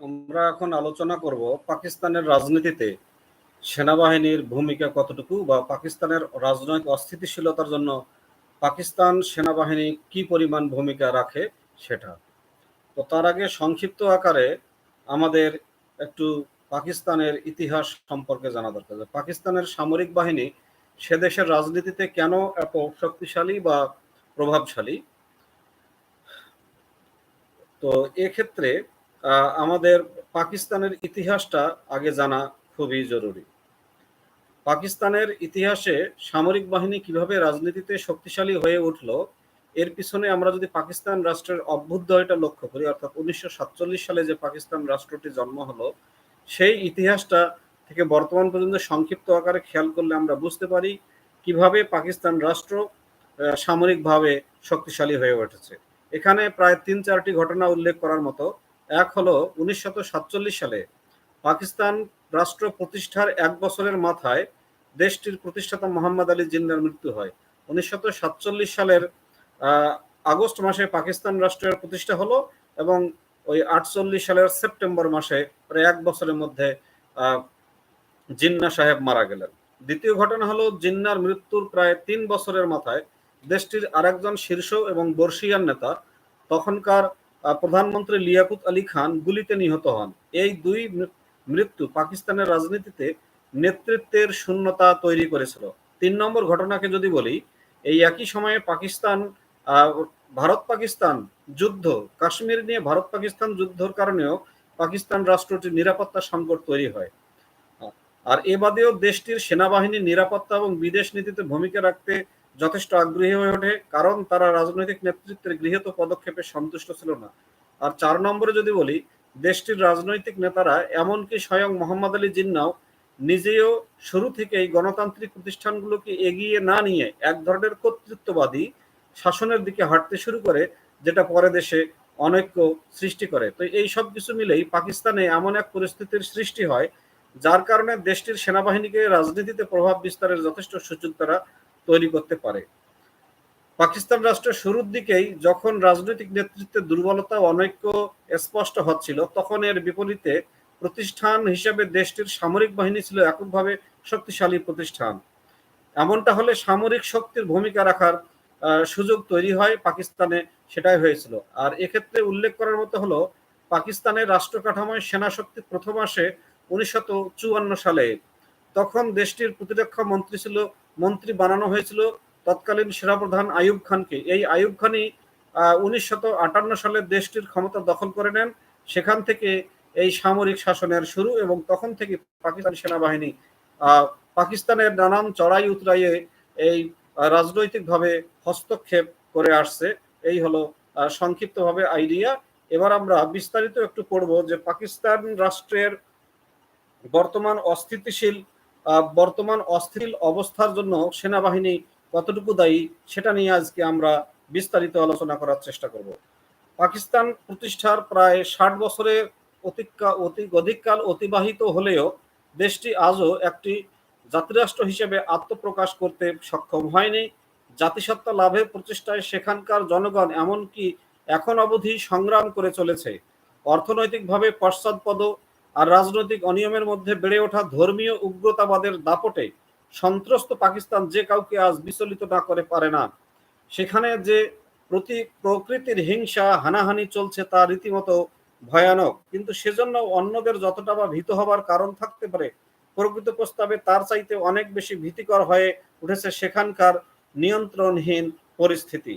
আমরা এখন আলোচনা করব পাকিস্তানের রাজনীতিতে সেনাবাহিনীর ভূমিকা কতটুকু বা পাকিস্তানের রাজনৈতিক অস্থিতিশীলতার জন্য পাকিস্তান সেনাবাহিনী কি পরিমাণ ভূমিকা রাখে সেটা। তো তার আগে সংক্ষিপ্ত আকারে আমাদের একটু পাকিস্তানের ইতিহাস সম্পর্কে জানা দরকার পাকিস্তানের সামরিক বাহিনী সে দেশের রাজনীতিতে কেন এত শক্তিশালী বা প্রভাবশালী? তো এক্ষেত্রে আমাদের পাকিস্তানের ইতিহাসটা আগে জানা খুবই জরুরি। পাকিস্তানের ইতিহাসে সামরিক বাহিনী কীভাবে রাজনীতিতে শক্তিশালী হয়ে উঠল, এর পিছনে আমরা যদি পাকিস্তান রাষ্ট্রের অভ্যুদয়টা লক্ষ্য করি, অর্থাৎ উনিশশো সাতচল্লিশ সালে যে পাকিস্তান রাষ্ট্রটি জন্ম হলো, সেই ইতিহাসটা থেকে বর্তমান পর্যন্ত সংক্ষিপ্ত আকারে খেয়াল করলে আমরা বুঝতে পারি কীভাবে পাকিস্তান রাষ্ট্র সামরিকভাবে শক্তিশালী হয়ে উঠেছে। এখানে প্রায় তিন চারটি ঘটনা উল্লেখ করার মতো। এক হলো উনিশশো সাতচল্লিশ সালে পাকিস্তান রাষ্ট্র প্রতিষ্ঠার এক বছরের মাথায় দেশটির প্রতিষ্ঠাতা মোহাম্মদ আলী জিন্নার মৃত্যু হয়। উনিশশো সাতচল্লিশ সালের আগস্ট মাসে পাকিস্তান রাষ্ট্রের প্রতিষ্ঠা হলো এবং ওই আটচল্লিশ সালের সেপ্টেম্বর মাসে প্রায় এক বছরের মধ্যে জিন্না সাহেব মারা গেলেন। দ্বিতীয় ঘটনা হলো জিন্নার মৃত্যুর প্রায় তিন বছরের মাথায় দেশটির আরেকজন শীর্ষ এবং বর্ষিয়ান নেতা, তখনকার প্রধানমন্ত্রী লিয়াকুত আলী খান গুলিতে নিহত হন। এই দুই মৃত্যু পাকিস্তানের রাজনীতিতে নেতৃত্বের শূন্যতা তৈরি করেছিল। তিন নম্বর ঘটনাকে যদি বলি, এই একই সময়ে পাকিস্তান ভারত পাকিস্তান যুদ্ধ, কাশ্মীর নিয়ে ভারত পাকিস্তান যুদ্ধর কারণেও পাকিস্তান রাষ্ট্রটির নিরাপত্তা সংকট তৈরি হয়। আর এ বাদেও দেশটির সেনাবাহিনীর নিরাপত্তা এবং বিদেশ নীতিতে ভূমিকা রাখতে যথেষ্ট আগ্রহী হয়ে ওঠে, কারণ তারা রাজনৈতিক নেতৃত্বের গৃহীত পদক্ষেপে সন্তুষ্ট ছিল না। আর চার নম্বরে যদি বলি, দেশটির রাজনৈতিক নেতারা এমনকি স্বয়ং মোহাম্মদ আলী জিন্নাও নিজেও শুরু থেকেই গণতান্ত্রিক প্রতিষ্ঠানগুলোকে এগিয়ে না নিয়ে এক ধরনের কর্তৃত্ববাদী শাসনের দিকে হাঁটতে শুরু করে, যেটা পরে দেশে অনৈক্য সৃষ্টি করে। তো এই সব কিছু মিলেই পাকিস্তানে এমন এক পরিস্থিতির সৃষ্টি হয়, যার কারণে দেশটির সেনাবাহিনীকে রাজনীতিতে প্রভাব বিস্তারের যথেষ্ট সুযোগ তারা তৈরি করতে পারে। পাকিস্তান রাষ্ট্রের শুরুর দিকেই যখন রাজনৈতিক নেতৃত্বের দুর্বলতা অনৈক্য স্পষ্ট হচ্ছিল, তখন এর বিপরীতে প্রতিষ্ঠান হিসেবে দেশটির সামরিক বাহিনী ছিল এককভাবে শক্তিশালী প্রতিষ্ঠান। এমনটা হলে সামরিক শক্তির ভূমিকা রাখার সুযোগ তৈরি হয় পাকিস্তানে, সেটাই হয়েছিল। আর এক্ষেত্রে উল্লেখ করার মতো হলো, পাকিস্তানের রাষ্ট্র কাঠামোয় সেনা শক্তি প্রথম আসে উনিশশো চুয়ান্ন সালে। তখন দেশটির প্রতিরক্ষা মন্ত্রী ছিল মন্ত্রী বানানো হয়েছিল তৎকালীন সেনাপ্রধান আইয়ুব খানকে। এই আয়ুব খানই আটান্ন সালে দেশটির ক্ষমতা দখল করে নেন। সেখান থেকে এই সামরিক শাসনের শুরু এবং তখন থেকে পাকিস্তান সেনাবাহিনী পাকিস্তানের নানান চড়াই উতরাইয়ে এই রাজনৈতিকভাবে হস্তক্ষেপ করে আসছে। এই হলো সংক্ষিপ্তভাবে আইডিয়া। এবার আমরা বিস্তারিত একটু পড়ব যে পাকিস্তান রাষ্ট্রের বর্তমান অস্থিতিশীল বর্তমান অস্থির অবস্থার জন্য সেনাবাহিনী কতটুকু দায়ী সেটা নিয়ে আজকে আমরা বিস্তারিত আলোচনা করার চেষ্টা করব। পাকিস্তান প্রতিষ্ঠার প্রায় ষাট বছরের অধিককাল অতিবাহিত হলেও দেশটি আজও একটি জাতিরাষ্ট্র হিসেবে আত্মপ্রকাশ করতে সক্ষম হয়নি। জাতিসত্তা লাভের প্রচেষ্টায় সেখানকার জনগণ এমনকি এখন অবধি সংগ্রাম করে চলেছে। অর্থনৈতিকভাবে পশ্চাৎপদ আর রাজনৈতিক অনিয়মের মধ্যে বেড়ে ওঠা ধর্মীয় উগ্রতাবাদের দাপটে সন্ত্রস্ত পাকিস্তান যে কাউকে আজ বিচলিত না করে পারে না। সেখানে যে প্রতি প্রকৃতির হিংসা, হানাহানি চলছে তা রীতিমতো ভয়ানক। কিন্তু সেজন্য অন্যদের যতটা বা ভীত হবার কারণ থাকতে পারে, প্রকৃত প্রস্তাবে তার চাইতে অনেক বেশি ভীতিকর হয়ে উঠেছে সেখানকার নিয়ন্ত্রণহীন পরিস্থিতি।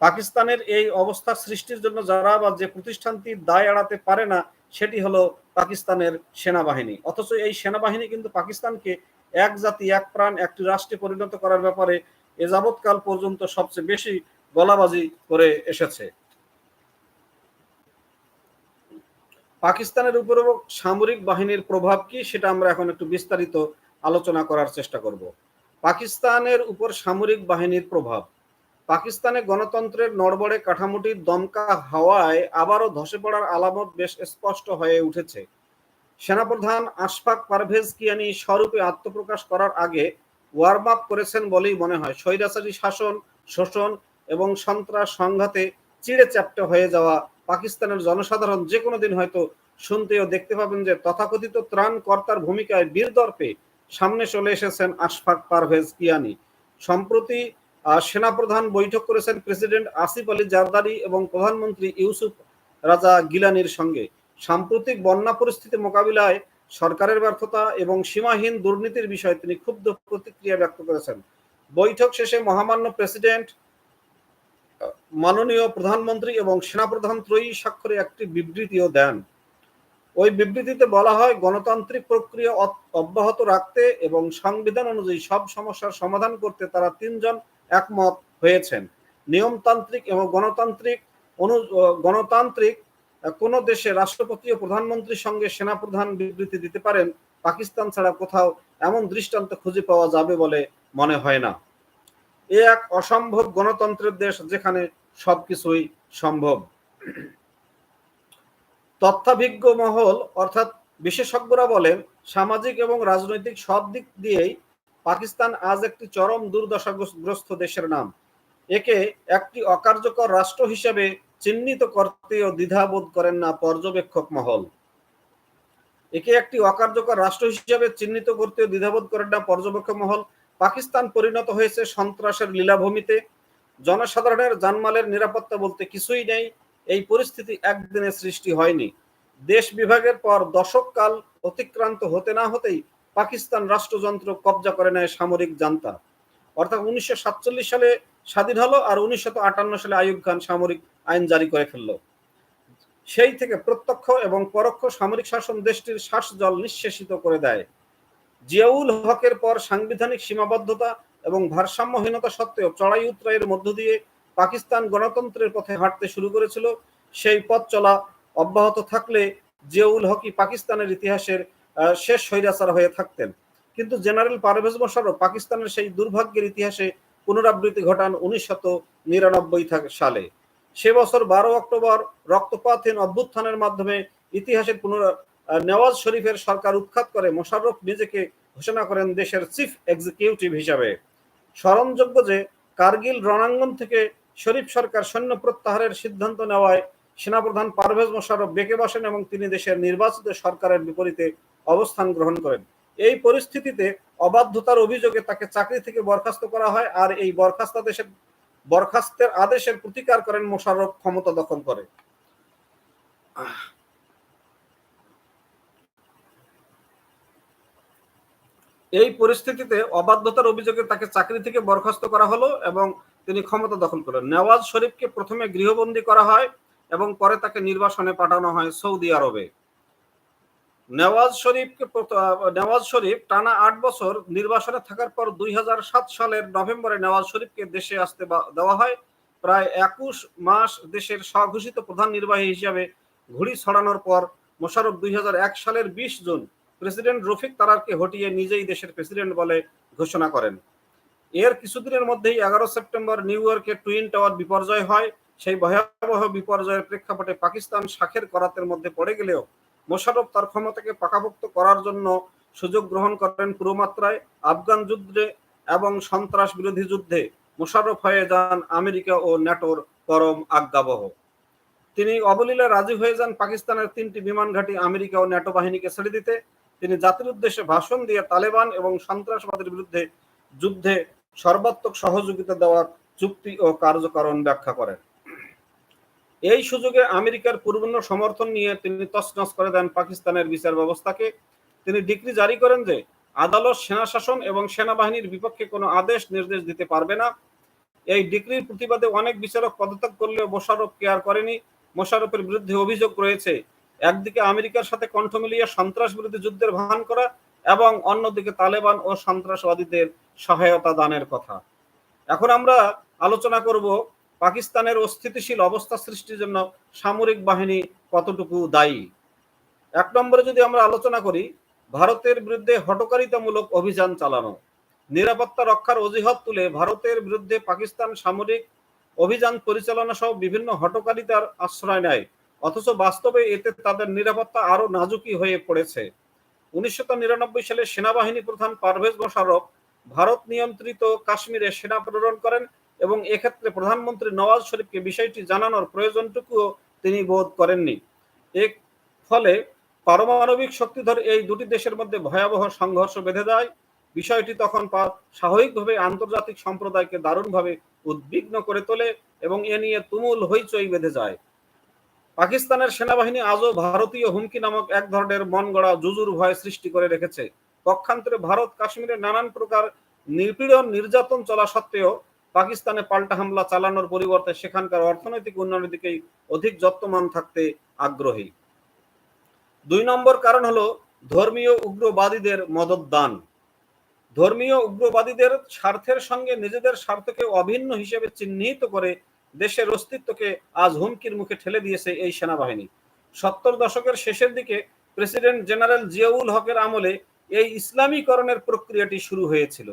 পাকিস্তানের এই অবস্থা সৃষ্টির জন্য যারা বা যে প্রতিষ্ঠানটি দায় এড়াতে পারে না, সেটি হলো পাকিস্তানের সেনাবাহিনী। অথচ এই সেনাবাহিনী কিন্তু পাকিস্তানকে এক জাতি, এক প্রাণ, একটি রাষ্ট্রে পরিণত করার ব্যাপারে এ যাবৎকাল পর্যন্ত সবচেয়ে বেশি গলাবাজি করে এসেছে। পাকিস্তানের উপর সামরিক বাহিনীর প্রভাব কি সেটা আমরা এখন একটু বিস্তারিত আলোচনা করার চেষ্টা করব। পাকিস্তানের উপর সামরিক বাহিনীর প্রভাব। পাকিস্তানে গণতন্ত্রের নড়বড়ে কাঠামোটির দমকা হাওয়ায় আবারও ধসে পড়ার আলামত বেশ স্পষ্ট হয়ে উঠেছে। সেনাপ্রধান আশফাক পারভেজ কিয়ানি স্বরূপে আত্মপ্রকাশ করার আগে ওয়ার্ম আপ করেছেন বলেই মনে হয়। স্বৈরাচারী শাসন, শোষণ এবং সন্ত্রাস সংঘাতে চিড়ে চ্যাপ্টে হয়ে যাওয়া পাকিস্তানের জনসাধারণ যে কোনো দিন হয়তো শুনতে ও দেখতে পাবেন যে তথাকথিত ত্রাণকর্তার ভূমিকায় বীরদর্পে সামনে চলে এসেছেন আশফাক পারভেজ কিয়ানি সম্প্রতি সেনাপ্রধান বৈঠক করেছেন প্রেসিডেন্ট আসিফ আলী জারদারি এবং প্রধানমন্ত্রী ইউসুফ রাজা গিলানির সঙ্গে। সাম্প্রতিক বন্যা পরিস্থিতি মোকাবিলায় সরকারের ব্যর্থতা এবং সীমাহীন দুর্নীতির বিষয়ে তিনি ক্ষুব্ধ প্রতিক্রিয়া ব্যক্ত করেছেন। বৈঠক শেষে মহামান্য প্রেসিডেন্ট, মাননীয় প্রধানমন্ত্রী এবং সেনাপ্রধান ত্রয়ী স্বাক্ষরে একটি বিবৃতিও দেন। ওই বিবৃতিতে বলা হয়, গণতান্ত্রিক প্রক্রিয়া অব্যাহত রাখতে এবং সংবিধান অনুযায়ী সব সমস্যার সমাধান করতে তারা তিনজন একমত হয়েছেন। নিয়মতান্ত্রিক এবং গণতান্ত্রিক অনু গণতান্ত্রিক কোনো দেশে রাষ্ট্রপতি ও প্রধানমন্ত্রীর সঙ্গে সেনাপ্রধান বিবৃতি দিতে পারেন, পাকিস্তান ছাড়া কোথাও এমন দৃষ্টান্ত খুঁজে পাওয়া যাবে বলে মনে হয় না। এ এক অসম্ভব গণতন্ত্রের দেশ যেখানে সবকিছুই সম্ভব। তথ্যাভিজ্ঞ মহল, অর্থাৎ বিশেষজ্ঞরা বলেন, সামাজিক এবং রাজনৈতিক সব দিক দিয়েই পাকিস্তান আজ একটি চরম দুর্দশাগ্রস্ত দেশের নাম। একে একটি অকার্যকর রাষ্ট্র হিসেবে চিহ্নিত করতেও দ্বিধাবোধ করেন না পর্যবেক্ষক মহল। একে একটি অকার্যকর রাষ্ট্র হিসেবে চিহ্নিত করতেও দ্বিধাবোধ করেন না পর্যবেক্ষক মহল। পাকিস্তান পরিণত হয়েছে সন্ত্রাসের লীলাভূমিতে। জনসাধারণের জানমালের নিরাপত্তা বলতে কিছুই নেই। এই পরিস্থিতি একদিনে সৃষ্টি হয়নি। দেশ বিভাগের পর দশককাল অতিক্রান্ত হতে না হতেই পাকিস্তান রাষ্ট্রযন্ত্র কবজা করে নেয় সামরিক জান্তা। অর্থাৎ উনিশশো সাতচল্লিশ সালে স্বাধীন হলো আর উনিশশো আটান্ন সালে আইয়ুব খান সামরিক আইন জারি করে ফেলল। সেই থেকে প্রত্যক্ষ এবং পরোক্ষ সামরিক শাসন দেশটির শ্বাস জল নিঃশেষিত করে দেয়। জিয়াউল হকের পর সাংবিধানিক সীমাবদ্ধতা এবং ভারসাম্যহীনতা সত্ত্বেও চড়াই উত্তরাইয়ের মধ্য দিয়ে পাকিস্তান গণতন্ত্রের পথে হাঁটতে শুরু করেছিল, সেই পথ চলা অব্যাহত থাকলে জিয়াউল হকি পাকিস্তানের ইতিহাসের শেষ স্বৈরাচার হয়ে থাকতেন। কিন্তু জেনারেল পারভেজ মোশারফ পাকিস্তানের সেই দুর্ভাগ্যের ইতিহাসে পুনরাবৃত্তি ঘটান উনিশশত নিরানব্বই সালে। সে বছর বারো অক্টোবর রক্তপাতহীন অভ্যুত্থানের মাধ্যমে ইতিহাসের পুনর নেওয়াজ শরীফের সরকার উৎখাত করে মোশাররফ নিজেকে ঘোষণা করেন দেশের চিফ এক্সিকিউটিভ হিসাবে। স্মরণযোগ্য যে কার্গিল রণাঙ্গন থেকে শরীফ সরকার সৈন্য প্রত্যাহারের সিদ্ধান্ত নেওয়ায় সেনাপ্রধান পারভেজ মোশাররফ বেঁকে বসেন এবং তিনি দেশের নির্বাচিত সরকারের বিপরীতে অবস্থান গ্রহণ করেন। এই পরিস্থিতিতে অবাধ্যতার অভিযোগে তাকে চাকরি থেকে বরখাস্ত করা হয় আর এই বরখাস্ত দেশের বরখাস্তের আদেশের প্রতিকার করেন মোশাররফ ক্ষমতা দখল করে। এই পরিস্থিতিতে অবাধ্যতার অভিযোগে তাকে চাকরি থেকে বরখাস্ত করা হলো এবং তিনি ক্ষমতা দখল করেন। নেওয়াজ শরীফকে প্রথমে গৃহবন্দী করা হয় এবং পরে তাকে নির্বাসনে পাঠানো হয় সৌদি আরবে। নেওয়াজ শরীফকে নেওয়াজ শরীফ টানা আট বছর নির্বাসনে থাকার পর দুই সালের নভেম্বরে নেওয়াজ শরীফকে দেশে আসতে দেওয়া হয়। প্রায় একুশ মাস দেশের স্বঘোষিত প্রধান নির্বাহী হিসাবে ঘুড়ি ছড়ানোর পর মোশারফ দুই হাজার এক সালের বিশ জুন প্রেসিডেন্ট রফিক তারারকে হটিয়ে নিজেই দেশের প্রেসিডেন্ট বলে ঘোষণা করেন। এর কিছুদিনের মধ্যেই এগারো সেপ্টেম্বর নিউ ইয়র্কে টুইন টাওয়ার বিপর্যয় হয়। সেই ভয়াবহ বিপর্যয়ের প্রেক্ষাপটে পাকিস্তান শাখের করাতের মধ্যে পড়ে গেলেও মোশারফ তার ক্ষমতাকে পাকাপোক্ত করার জন্য সুযোগ গ্রহণ করেন পুরোমাত্রায়। আফগান যুদ্ধে এবং সন্ত্রাস বিরোধী যুদ্ধে মোশারফ হয়ে যান আমেরিকা ও ন্যাটোর পরম আজ্ঞাবহ। তিনি অবলীলা রাজি হয়ে যান পাকিস্তানের তিনটি বিমান ঘাঁটি আমেরিকা ও ন্যাটো বাহিনীকে ছেড়ে দিতে। তিনি জাতির উদ্দেশ্যে ভাষণ দিয়ে তালেবান এবং সন্ত্রাসবাদের বিরুদ্ধে যুদ্ধে সর্বাত্মক সহযোগিতা দেওয়ার চুক্তি ও কার্যকরণ ব্যাখ্যা করেন। এই সুযোগে আমেরিকার পূর্ণ সমর্থন নিয়ে তিনি তছনছ করে দেন পাকিস্তানের বিচার ব্যবস্থাকে। তিনি ডিগ্রি জারি করেন যে আদালত সেনা শাসন এবং সেনাবাহিনীর বিপক্ষে কোনো আদেশ নির্দেশ দিতে পারবে না। এই ডিগ্রির প্রতিবাদে অনেক বিচারক পদত্যাগ করলেও মোশারফ কেয়ার করেনি। মোশারফের বিরুদ্ধে অভিযোগ রয়েছে, একদিকে আমেরিকার সাথে কণ্ঠ মিলিয়ে সন্ত্রাস বিরোধী যুদ্ধের ভান করা এবং অন্যদিকে তালেবান ও সন্ত্রাসবাদীদের সহায়তা দানের কথা। এখন আমরা আলোচনা করব পাকিস্তানের অস্থিতিশীল অবস্থা সৃষ্টির জন্য সামরিক বাহিনী কতটুকু দায়ী। এক নম্বরে যদি আমরা আলোচনা করি, ভারতের বিরুদ্ধে হটকারিতামূলক অভিযান চালানো, নিরাপত্তা রক্ষার অজুহাত তুলে ভারতের বিরুদ্ধে পাকিস্তান সামরিক অভিযান পরিচালনা সহ বিভিন্ন হটকারিতার আশ্রয় নেয়, অথচ বাস্তবে এতে তাদের নিরাপত্তা আরও নাজুকি হয়ে পড়েছে। উনিশশো নিরানব্বই সালে সেনাবাহিনী প্রধান পারভেজ মোশারফ ভারত নিয়ন্ত্রিত কাশ্মীরে সেনা প্রেরণ করেন এবং এক্ষেত্রে প্রধানমন্ত্রী নওয়াজ শরীফকে বিষয়টি জানানোর প্রয়োজনটুকুও তিনি বোধ করেননি। ফলে পারমাণবিক শক্তিধর এই দুটি দেশের মধ্যে ভয়াবহ সংঘর্ষ বেঁধে যায়। বিষয়টি তখন স্বাভাবিকভাবে আন্তর্জাতিক সম্প্রদায়কে দারুণভাবে উদ্বিগ্ন করে তোলে এবং এ নিয়ে তুমুল হইচই বেঁধে যায়। পাকিস্তানের সেনাবাহিনী আজও ভারতীয় হুমকি নামক এক ধরনের মন গড়া জুজুর ভয় সৃষ্টি করে রেখেছে। পক্ষান্তরে ভারত কাশ্মীরে নানান প্রকার নিপীড়ন, নির্যাতন চলা সত্ত্বেও পাকিস্তানে পাল্টা হামলা চালানোর পরিবর্তে সেখানকার অর্থনৈতিক উন্নয়নের দিকেই অধিক যত্নমান থাকতে আগ্রহী। দুই নম্বর কারণ হলো ধর্মীয় উগ্রবাদীদের মদত দান ধর্মীয় উগ্রবাদীদের স্বার্থের সঙ্গে নিজেদের স্বার্থকে অভিন্ন হিসেবে চিহ্নিত করে দেশের অস্তিত্বকে আজ হুমকির মুখে ঠেলে দিয়েছে এই সেনাবাহিনী। সত্তর দশকের শেষের দিকে প্রেসিডেন্ট জেনারেল জিয়াউল হকের আমলে এই ইসলামীকরণের প্রক্রিয়াটি শুরু হয়েছিল।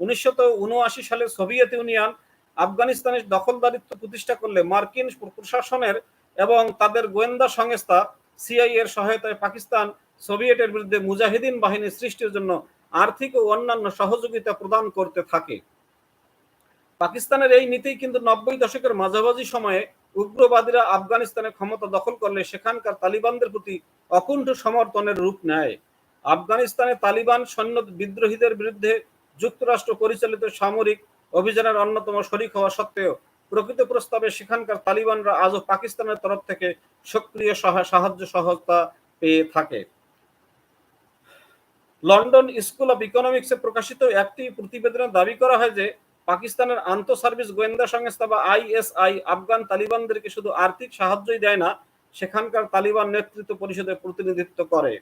উনিশশো উনআশি সালে সোভিয়েত ইউনিয়ন আফগানিস্তানের দখলদারিত্ব প্রতিষ্ঠা করলে মার্কিন প্রশাসনের এবং তাদের গোয়েন্দা সংস্থা সিআই এর সহায়তায় পাকিস্তান সোভিয়েটের বিরুদ্ধে মুজাহিদিন বাহিনী সৃষ্টির জন্য আর্থিক ও অন্যান্য সহযোগিতা প্রদান করতে থাকে। পাকিস্তানের এই নীতি কিন্তু নব্বই দশকের মাঝামাঝি সময়ে উগ্রবাদীরা আফগানিস্তানে ক্ষমতা দখল করলে সেখানকার তালিবানদের প্রতি অকুণ্ঠ সমর্থনের রূপ নেয়। আফগানিস্তানে তালিবান সৈন্য বিদ্রোহীদের বিরুদ্ধে যুক্তরাষ্ট্র পরিচালিত সামরিক অভিযানের অন্যতম শরিক হওয়া সত্ত্বেও প্রকৃত প্রস্তাবে সেখানকার তালিবানরা আজও পাকিস্তানের তরফ থেকে সক্রিয় সাহায্য সহায়তা পেয়ে থাকে। লন্ডন স্কুল অব ইকোনমিক্সে প্রকাশিত একটি প্রতিবেদনে দাবি করা হয় যে পাকিস্তানের আন্ত সার্ভিস গোয়েন্দা সংস্থা বা আইএসআই আফগান তালিবানদেরকে শুধু আর্থিক সাহায্যই দেয় না, সেখানকার তালিবান নেতৃত্ব পরিষদে প্রতিনিধিত্ব করে।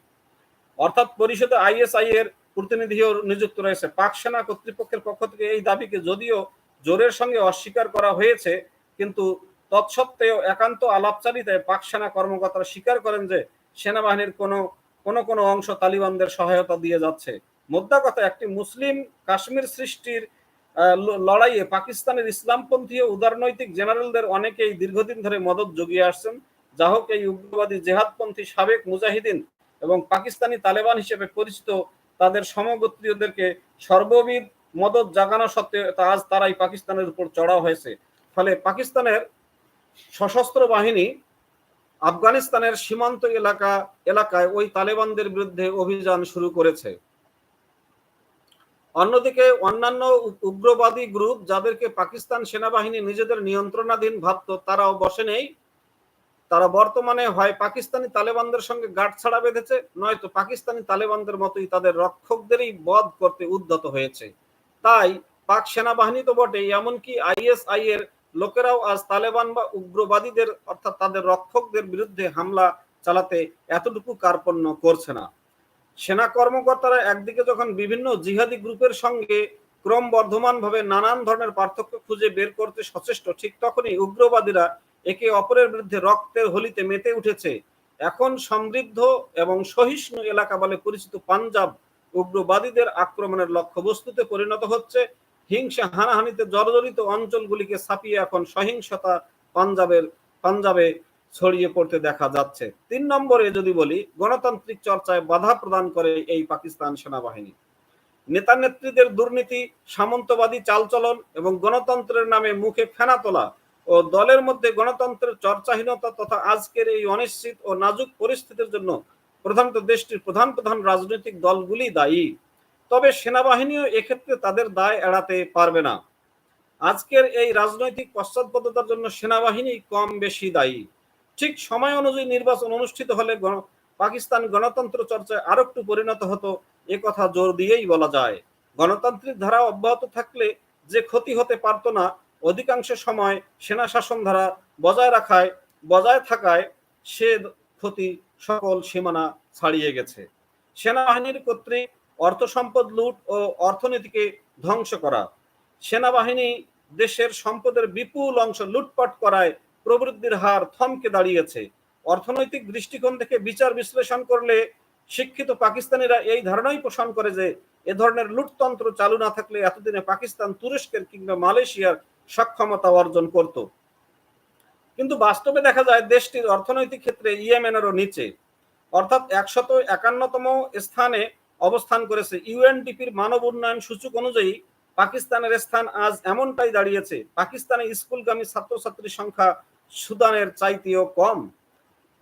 অর্থাৎ পরিষদে আইএসআই এর প্রতিনিধিও নিযুক্ত রয়েছে। পাক সেনা কর্তৃপক্ষের পক্ষ থেকে এই দাবিকে যদিও জোরের সঙ্গে অস্বীকার করা হয়েছে, কিন্তু তৎসত্ত্বেও একান্ত আলাপচারিতায় পাক সেনা কর্মকর্তারা স্বীকার করেন যে সেনাবাহিনীর কোনো কোনো কোনো অংশ তালিবানদের সহায়তা দিয়ে যাচ্ছে। মোদ্দা কথা, একটি মুসলিম কাশ্মীর সৃষ্টির লড়াইয়ে পাকিস্তানের ইসলামপন্থী ও উদারনৈতিক জেনারেলদের অনেকেই দীর্ঘদিন ধরে মদত জগিয়ে আসছেন। যা হোক, এই উগ্রবাদী জেহাদপন্থী সাবেক মুজাহিদিন এবং পাকিস্তানি তালেবান হিসেবে পরিচিত তাদের সমগোত্রীয়দেরকে সর্ববিধ মদত জাগানো সত্ত্বেও আজ তারাই পাকিস্তানের উপর চড়াও হয়েছে। ফলে পাকিস্তানের সশস্ত্র বাহিনী আফগানিস্তানের সীমান্ত এলাকা, এলাকায় ওই তালেবানদের বিরুদ্ধে অভিযান শুরু করেছে। অন্যদিকে অন্যান্য উগ্রবাদী গ্রুপ যাদেরকে পাকিস্তান সেনাবাহিনী নিজেদের নিয়ন্ত্রণাধীন ভাবত, তারাও বসে নেই। তারা বর্তমানে হয় পাকিস্তানি তালেবানদের সঙ্গে গাঁট ছাড়া বেঁধেছে, নয়তো পাকিস্তানি তালেবানদের মতোই তাদের রক্ষকদেরই বধ করতে উদ্যত হয়েছে। তাই পাক সেনাবাহিনী তো বটে এমনকি আইএসআই এর লোকেরাও আজ তালেবান বা উগ্রবাদীদের অর্থাৎ তাদের রক্ষকদের বিরুদ্ধে হামলা চালাতে এতটুকু কার্পণ্য করছে না। সেনা কর্মকর্তারা একদিকে যখন বিভিন্ন জিহাদি গ্রুপের সঙ্গে ক্রম বর্ধমান ভাবে নানান ধরনের পার্থক্য খুঁজে বের করতে সচেষ্ট, ঠিক তখনই উগ্রবাদীরা একে অপরের বিরুদ্ধে রক্তের হোলিতে মেতে উঠেছে। এখন সমৃদ্ধ এবং সহিষ্ণু এলাকা বলে পরিচিত পাঞ্জাব উগ্রবাদীদের আক্রমণের লক্ষ্যবস্তুতে পরিণত হচ্ছে। হিংসা, হানাহানিতে জর্জরিত অঞ্চলগুলিকে ছাপিয়ে এখন সহিংসতা পাঞ্জাবের, পাঞ্জাবে ছড়িয়ে পড়তে দেখা যাচ্ছে। তিন নম্বরে যদি বলি, গণতান্ত্রিক চর্চায় বাধা প্রদান করে এই পাকিস্তান সেনাবাহিনী। নেতা নেত্রীদের দুর্নীতি, সামন্তবাদী চালচলন এবং গণতন্ত্রের নামে মুখে ফেনা তোলা ও দলের মধ্যে গণতন্ত্রের চর্চাহীনতা তথা আজকের এই অনিশ্চিত ও নাজুক পরিস্থিতির জন্য প্রধানত দেশটির প্রধান প্রধান রাজনৈতিক দলগুলি দায়ী। তবে সেনাবাহিনীও এক্ষেত্রে তাদের দায় এড়াতে পারবে না। আজকের এই রাজনৈতিক পশ্চাৎপদতার জন্য সেনাবাহিনী কম বেশি দায়ী। ঠিক সময় অনুযায়ী নির্বাচন অনুষ্ঠিত হলে পাকিস্তান গণতন্ত্র চর্চায় আরও একটু পরিণত হতো, এ কথা জোর দিয়েই বলা যায়। গণতান্ত্রিক ধারা অব্যাহত থাকলে যে ক্ষতি হতে পারত না অধিকাংশ সময় সেনা শাসন ধারা বজায় রাখায়, বজায় থাকায় সে ক্ষতি সকল সীমানা ছাড়িয়ে গেছে। সেনাবাহিনীর কর্তৃক অর্থ সম্পদ লুট ও অর্থনীতিকে ধ্বংস করা, সেনাবাহিনী দেশের সম্পদের বিপুল অংশ লুটপাট করায় প্রবৃদ্ধির হার থমকে দাঁড়িয়েছে। অর্থনৈতিক দৃষ্টিকোণ থেকে বিচার বিশ্লেষণ করলে শিক্ষিত পাকিস্তানিরা এই ধারণাই পোষণ করে যে, এ ধরনের লুটতন্ত্র চালু না থাকলে এতদিনে পাকিস্তান তুরস্কের কিংবা মালয়েশিয়ার সক্ষমতা অর্জন করত। কিন্তু বাস্তবে দেখা যায় দেশটির অর্থনৈতিক ক্ষেত্রে ইয়েমেনেরও নিচে। অর্থাৎ একশত একান্নতম স্থানে অবস্থান করেছে ইউএনডিপির মানব উন্নয়ন সূচক অনুযায়ী পাকিস্তানের স্থান আজ এমনটাই দাঁড়িয়েছে, পাকিস্তানে স্কুলগামী ছাত্রছাত্রীর সংখ্যা সুদানের চাইতেও কম।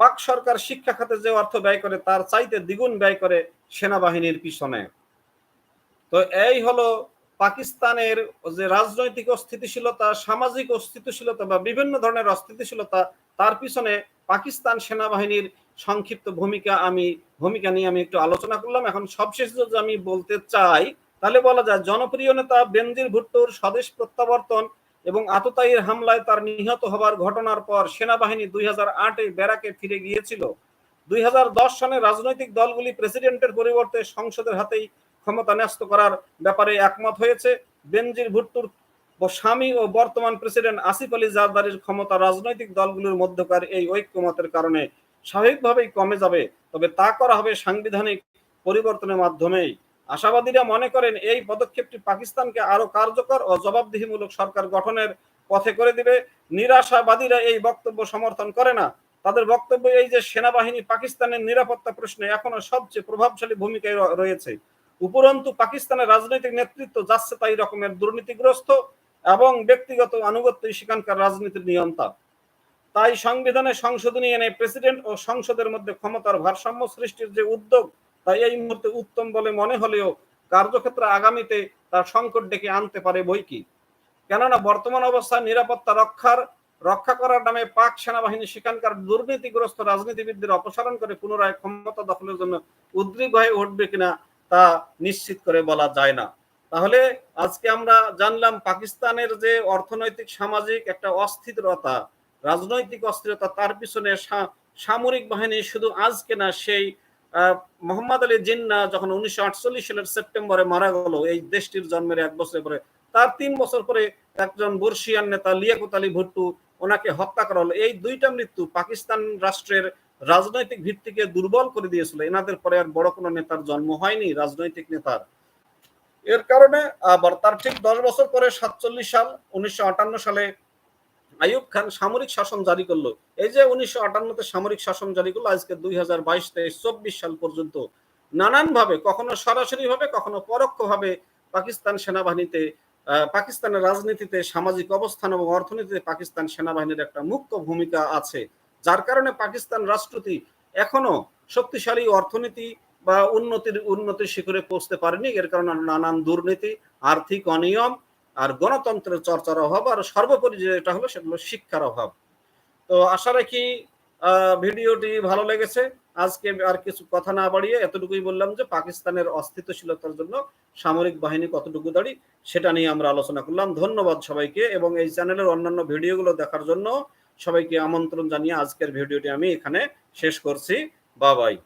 পাক সরকার শিক্ষা খাতে যে অর্থ ব্যয় করে, তার চাইতে দ্বিগুণ ব্যয় করে সেনাবাহিনীর পিছনে। তো এই হলো পাকিস্তানের যে রাজনৈতিক অস্থিতিশীলতা, সামাজিক অস্থিতিশীলতা বা বিভিন্ন ধরনের অস্থিতিশীলতা, তার পিছনে পাকিস্তান সেনাবাহিনীর সংক্ষিপ্ত ভূমিকা আমি, ভূমিকা নিয়ে আমি একটু আলোচনা করলাম। এখন সবশেষ যদি আমি বলতে চাই, তাহলে বলা যায় জনপ্রিয় নেতা বেনজির ভুট্টোর স্বদেশ প্রত্যাবর্তন এবং আততায়ীর হামলায় তার নিহত হবার ঘটনার পর সেনাবাহিনী দুই হাজার আটে ব্যারাকে ফিরে গিয়েছিল। দুই হাজার দশ সনে রাজনৈতিক দলগুলি প্রেসিডেন্টের পরিবর্তে সংসদের হাতেই ক্ষমতা ন্যস্ত করার ব্যাপারে একমত হয়েছে। বেনজির ভুট্টুর স্বামী ও বর্তমান প্রেসিডেন্ট আসিফ আলী জারদারির ক্ষমতা রাজনৈতিক দলগুলোর মধ্যকার এই ঐক্যমতের কারণে স্বাভাবিকভাবেই কমে যাবে, তবে তা করা হবে সাংবিধানিক পরিবর্তনের মাধ্যমেই। আশাবাদীরা মনে করেন এই পদক্ষেপটি পাকিস্তানকে আরও কার্যকর ও জবাবদিহিমূলক সরকার গঠনের পথে করে দিবে। নিরাশাবাদীরা এই বক্তব্য সমর্থন করে না। তাদের বক্তব্য এই যে সেনাবাহিনী পাকিস্তানের নিরাপত্তা প্রশ্নে এখনও সবচেয়ে প্রভাবশালী ভূমিকায় রয়েছে। উপরন্তু পাকিস্তানের রাজনৈতিক নেতৃত্ব যাচ্ছে তাই রকমের দুর্নীতিগ্রস্ত এবং ব্যক্তিগত আনুগত্যই সেখানকার রাজনীতির নিয়ন্তা। তাই সংবিধানে সংশোধনী এনে প্রেসিডেন্ট ও সংসদের মধ্যে ক্ষমতার ভারসাম্য সৃষ্টির যে উদ্যোগ তাই এই মুহূর্তে উত্তম বলে মনে হলেও কার্যক্ষেত্রে আগামীতে তার সংকট ডেকে আনতে পারে বই কি? কেননা বর্তমান অবস্থায় নিরাপত্তা রক্ষার, রক্ষা করার নামে পাক সেনাবাহিনী সেখানকার দুর্নীতিগ্রস্ত রাজনীতিবিদদের অপসারণ করে পুনরায় ক্ষমতা দখলের জন্য উদ্গ্রীব হয়ে উঠবে কিনা তা নিশ্চিত করে বলা যায় না। তাহলে আজকে আমরা জানলাম পাকিস্তানের যে অর্থনৈতিক, সামাজিক একটা অস্থিরতা, রাজনৈতিক অস্থিরতা, তার পিছনে সামরিক বাহিনী শুধু আজকে না, সেই মোহাম্মদ আলী জিন্না যখন উনিশশো আটচল্লিশ সালের সেপ্টেম্বরে মারা গেল, এই দেশটির জন্মের এক বছর পরে, তার তিন বছর পরে একজন বর্ষিয়ান নেতা লিয়াকুত আলী ভুট্টু ওনাকে হত্যা করা হলো। এই দুইটা মৃত্যু পাকিস্তান রাষ্ট্রের রাজনৈতিক ভিত্তিকে দুর্বল করে দিয়েছিল। এনাদের পরে আর বড় কোনো নেতার জন্ম হয়নি, রাজনৈতিক নেতার। এর কারণে আবার তার ঠিক দশ বছর পরে সাতচল্লিশ সাল উনিশশো সালে আইয়ুব খান সামরিক শাসন জারি করল। এই যে উনিশশো আটান্নতে সামরিক শাসন জারি করল, আজকে দুই হাজার বাইশ তেইশ চব্বিশ সাল পর্যন্ত নানান ভাবে কখনো সরাসরি ভাবে কখনো পরোক্ষ ভাবে পাকিস্তান সেনাবাহিনীতে পাকিস্তানের রাজনীতিতে, সামাজিক অবস্থান এবং অর্থনীতিতে পাকিস্তান সেনাবাহিনীর একটা মুখ্য ভূমিকা আছে। যার কারণে পাকিস্তান রাষ্ট্রটি এখনও শক্তিশালী অর্থনীতি বা উন্নতির উন্নতির শিখরে পৌঁছতে পারেনি। এর কারণে নানান দুর্নীতি, আর্থিক অনিয়ম আর গণতন্ত্রের চর্চার অভাব আর সর্বোপরি যেটা হলো সেগুলো শিক্ষার অভাব। তো আশা রাখি ভিডিওটি ভালো লেগেছে। আজকে আর কিছু কথা না বাড়িয়ে এতটুকুই বললাম যে পাকিস্তানের অস্তিত্বশীলতার জন্য সামরিক বাহিনী কতটুকু দাঁড়ি সেটা নিয়ে আমরা আলোচনা করলাম। ধন্যবাদ সবাইকে এবং এই চ্যানেলের অন্যান্য ভিডিওগুলো দেখার জন্য সবাইকে আমন্ত্রণ জানিয়ে আজকের ভিডিওটি আমি এখানে শেষ করছি। বাবাই